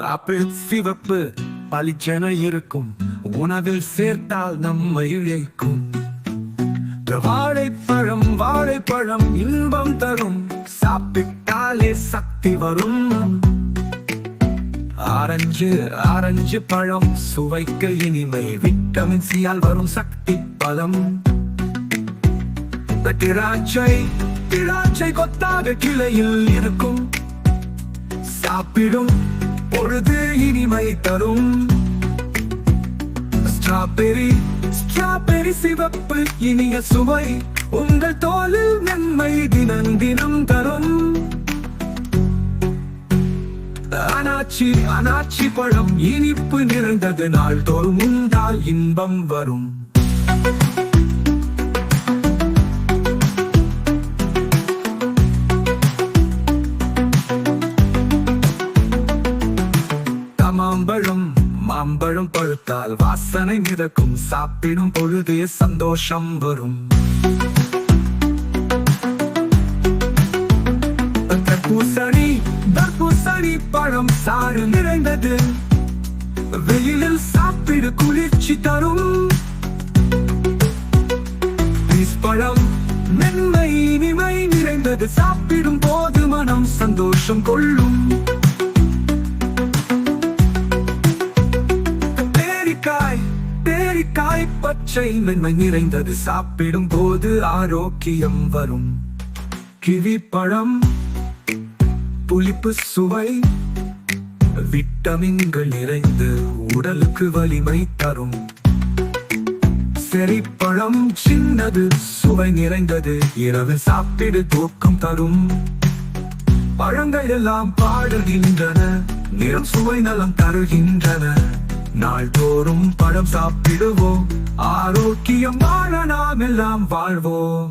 Apple சிவப்பு பளிச்சென இருக்கும். உணவில் சேர்த்தால் நம்மை இழைக்கும். வாழைப்பழம் வாழைப்பழம் இன்பம் தரும். சாப்பிட்டாலே சக்தி வரும். ஆரஞ்சு ஆரஞ்சு பழம் சுவைக்க இனிமை. விட்டமின் சியால் வரும் சக்தி பலம் திராட்சை திராட்சை கொத்தாக கிளையில் இருக்கும். சாப்பிடும் பொழுது இனிமை தரும். ஸ்ட்ராபெரி ஸ்ட்ராபெரி சிவப்பு இனிய சுவை உங்கள் தோலில் நன்மை தினம் தினம் தரும். அனாச்சி அனாச்சி பழம் இனிப்பு நிறைந்தது நாள் தோறும் உண்டால் இன்பம் வரும். மாம்பழம் மாம்பழம் பழுத்தால் வாசனை மிதக்கும். சாப்பிடும் பொழுதே சந்தோஷம் வரும். தர்பூசணி தர்பூசணி பழம் சாறு நிறைந்தது. வெயிலில் சாப்பிடு குளிர்ச்சி தரும். பழம் மென்மை இனிமை நிறைந்தது. சாப்பிடும் போது மனம் சந்தோஷம் கொள்ளும். பேரிக்காய் பச்சை மென்மை நிறைந்தது. சாப்பிடும் போது ஆரோக்கியம் வரும். கிவி பழம் புளிப்பு சுவை விட்டமின்கள் நிறைந்து உடலுக்கு வலிமை தரும். செரிப்பழம் சின்னது சுவை நிறைந்தது இரவு சாப்பிடு தூக்கம் தரும். பழங்கள் எல்லாம் பாடுகின்றன நிறம் சுவை நலம் தருகின்றன. நாள்தோறும் பழம் சாப்பிடுவோம். ஆரோக்கியம் வாழ நாம் எல்லாம் வாழ்வோம்.